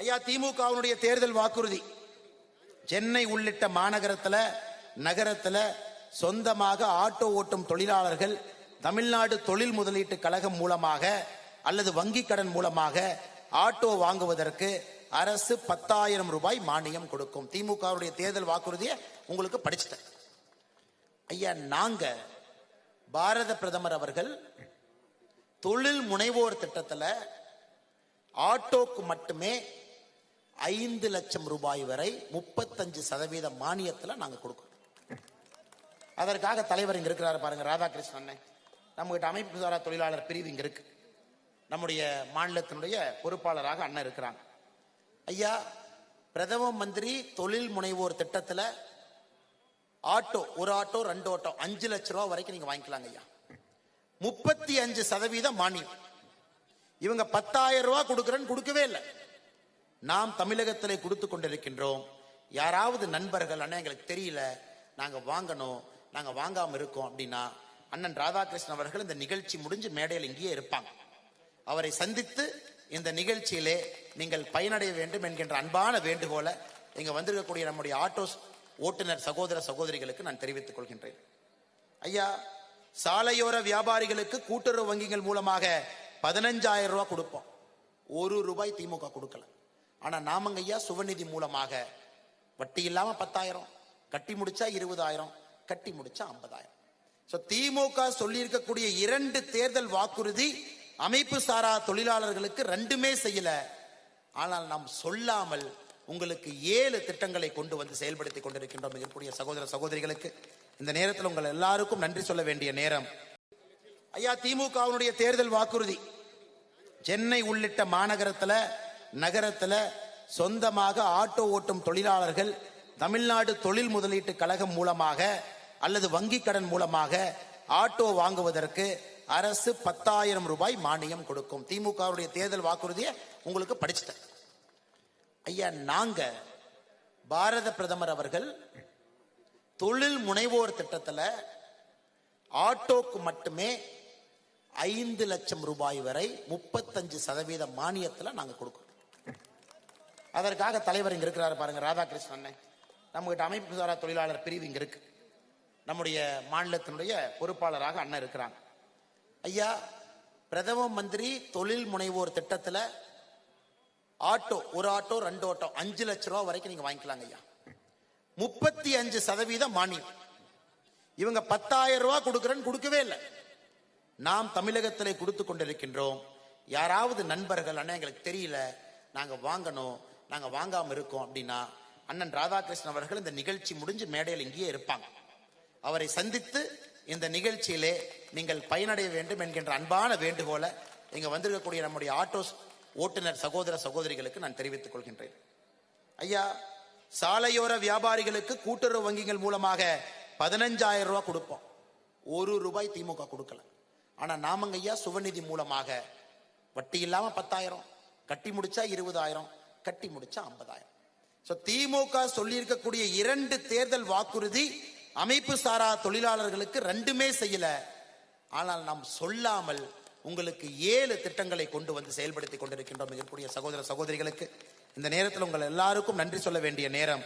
ஐயா திமுகவினுடைய தேர்தல் வாக்குறுதி. சென்னை உள்ளிட்ட மாநகரத்துல நகரத்துல சொந்தமாக ஆட்டோ ஓட்டும் தொழிலாளர்கள் தமிழ்நாடு தொழில் முதலீட்டு கழகம் மூலமாக அல்லது வங்கி கடன் மூலமாக ஆட்டோ வாங்குவதற்கு அரசு பத்தாயிரம் ரூபாய் மானியம் கொடுக்கும். திமுகவுடைய தேர்தல் வாக்குறுதியை உங்களுக்கு படிச்சுட்டேன். ஐயா நாங்க பாரத பிரதமர் அவர்கள் தொழில் முனைவோர் திட்டத்தில் ஆட்டோக்கு மட்டுமே ஐந்து லட்சம் ரூபாய் வரை முப்பத்தஞ்சு சதவீத மானியத்துல நாங்க கொடுக்கிறோம். அதற்காக தலைவர் இங்க இருக்கிறாரு பாருங்க ராதாகிருஷ்ணன் நம்மகிட்ட அமைப்பு சாரா தொழிலாளர் பிரிவு இங்கே இருக்கு. நம்முடைய மாநிலத்தினுடைய பொறுப்பாளராக அண்ணன் இருக்கிறாங்க. ஐயா பிரதம மந்திரி தொழில் முனைவோர் திட்டத்துல ஆட்டோ ஒரு ஆட்டோ ரெண்டு ஆட்டோ அஞ்சு லட்ச ரூபா வரைக்கும் நீங்க வாங்கிக்கலாங்க ஐயா. முப்பத்தி அஞ்சு சதவீத மானியம். இவங்க பத்தாயிரம் ரூபா கொடுக்குறேன்னு கொடுக்கவே இல்லை. நாம் தமிழகத்திலே கொடுத்து கொண்டிருக்கின்றோம். யாராவது நண்பர்கள் அண்ணன் எங்களுக்கு தெரியல. நாங்கள் வாங்கணும். நாங்கள் வாங்காமல் இருக்கோம் அப்படின்னா அண்ணன் ராதாகிருஷ்ணன் அவர்கள் இந்த நிகழ்ச்சி முடிஞ்சு மேடையில் இங்கேயே இருப்பாங்க. அவரை சந்தித்து இந்த நிகழ்ச்சியிலே நீங்கள் பயனடைய வேண்டும் என்கின்ற அன்பான வேண்டுகோளை இங்கே வந்திருக்கக்கூடிய நம்முடைய ஆட்டோஸ் ஓட்டுநர் சகோதர சகோதரிகளுக்கு நான் தெரிவித்துக் கொள்கின்றேன். ஐயா சாலையோர வியாபாரிகளுக்கு கூட்டுறவு வங்கிகள் மூலமாக பதினஞ்சாயிரம் ரூபாய் கொடுப்போம். ஒரு ரூபாய் திமுக கொடுக்கல. ஆனா நாமங்க ஐயா சுவநிதி மூலமாக. வட்டி இல்லாம பத்தாயிரம் கட்டி முடிச்சா இருபதாயிரம் கட்டி முடிச்சா ஐம்பதாயிரம். சோ திமுக சொல்லியிருக்கக்கூடிய இரண்டு தேர்தல் வாக்குறுதி அமைப்பு சாரா தொழிலாளர்களுக்கு ரெண்டுமே செய்யல. ஆனால் நாம் சொல்லாமல் உங்களுக்கு ஏழு திட்டங்களை கொண்டு வந்து செயல்படுத்தி கொண்டிருக்கின்றோம் இருக்கக்கூடிய சகோதர சகோதரிகளுக்கு. இந்த நேரத்தில் உங்கள் எல்லாருக்கும் நன்றி சொல்ல வேண்டிய நேரம். ஐயா திமுகவினுடைய தேர்தல் வாக்குறுதி. சென்னை உள்ளிட்ட மாநகரத்துல நகரத்துல சொந்தமாக ஆட்டோ ஓட்டும் தொழிலாளர்கள் தமிழ்நாடு தொழில் முதலீட்டு கழகம் மூலமாக அல்லது வங்கி கடன் மூலமாக ஆட்டோ வாங்குவதற்கு அரசு பத்தாயிரம் ரூபாய் மானியம் கொடுக்கும். திமுகவுடைய தேர்தல் வாக்குறுதியை உங்களுக்கு படிச்சுட்டேன் ஐயா நாங்க பாரத பிரதமர் அவர்கள் தொழில் முனைவோர் திட்டத்தில் ஆட்டோக்கு மட்டுமே ஐந்து லட்சம் ரூபாய் வரை முப்பத்தஞ்சு சதவீத மானியத்தில் நாங்கள் கொடுக்கிறோம். அதற்காக தலைவர் இங்க இருக்கிறாரு பாருங்க ராதாகிருஷ்ணன் அண்ணன் நம்மகிட்ட அமைப்பு சாரா தொழிலாளர் பிரிவு இங்க இருக்கு. நம்முடைய மாநிலத்தினுடைய பொறுப்பாளராக அண்ணன் இருக்கிறாங்க. ஐயா பிரதம மந்திரி தொழில் முனைவோர் திட்டத்துல ஆட்டோ ஒரு ஆட்டோ ரெண்டு ஆட்டோ அஞ்சு லட்ச ரூபா வரைக்கும் நீங்க வாங்கிக்கலாங்க ஐயா. முப்பத்தி அஞ்சு சதவீதம் மானியம். இவங்க பத்தாயிரம் ரூபா கொடுக்கறேன்னு கொடுக்கவே இல்லை. நாம் தமிழகத்திலே கொடுத்து கொண்டிருக்கின்றோம். யாராவது நண்பர்கள் அண்ணன் எங்களுக்கு தெரியல. நாங்க வாங்கணும். நாங்கள் வாங்காமல் இருக்கோம் அப்படின்னா அண்ணன் ராதாகிருஷ்ணன் அவர்கள் இந்த நிகழ்ச்சி முடிஞ்சு மேடையில் இங்கேயே இருப்பாங்க. அவரை சந்தித்து இந்த நிகழ்ச்சியிலே நீங்கள் பயனடைய வேண்டும் என்கின்ற அன்பான வேண்டுகோளை இங்கே வந்திருக்கக்கூடிய நம்முடைய ஆட்டோஸ் ஓட்டுநர் சகோதர சகோதரிகளுக்கு நான் தெரிவித்துக் கொள்கின்றேன். ஐயா சாலையோர வியாபாரிகளுக்கு கூட்டுறவு வங்கிகள் மூலமாக பதினஞ்சாயிரம் ரூபாய் கொடுப்போம். ஒரு ரூபாய் திமுக கொடுக்கல. ஆனா நாமங்க ஐயா சுவநிதி மூலமாக வட்டி இல்லாம பத்தாயிரம் கட்டி முடிச்சா இருபதாயிரம் கட்டி முடிச்சா ஐம்பதாயிரம். ஸோ திமுக சொல்லியிருக்கக்கூடிய இரண்டு தேர்தல் வாக்குறுதி அமைப்பு சாரா தொழிலாளர்களுக்கு ரெண்டுமே செய்யல. ஆனால் நாம் சொல்லாமல் உங்களுக்கு ஏழு திட்டங்களை கொண்டு வந்து செயல்படுத்தி கொண்டிருக்கின்றோம். இருக்கக்கூடிய சகோதர சகோதரிகளுக்கு இந்த நேரத்தில் உங்கள் எல்லாருக்கும் நன்றி சொல்ல வேண்டிய நேரம்.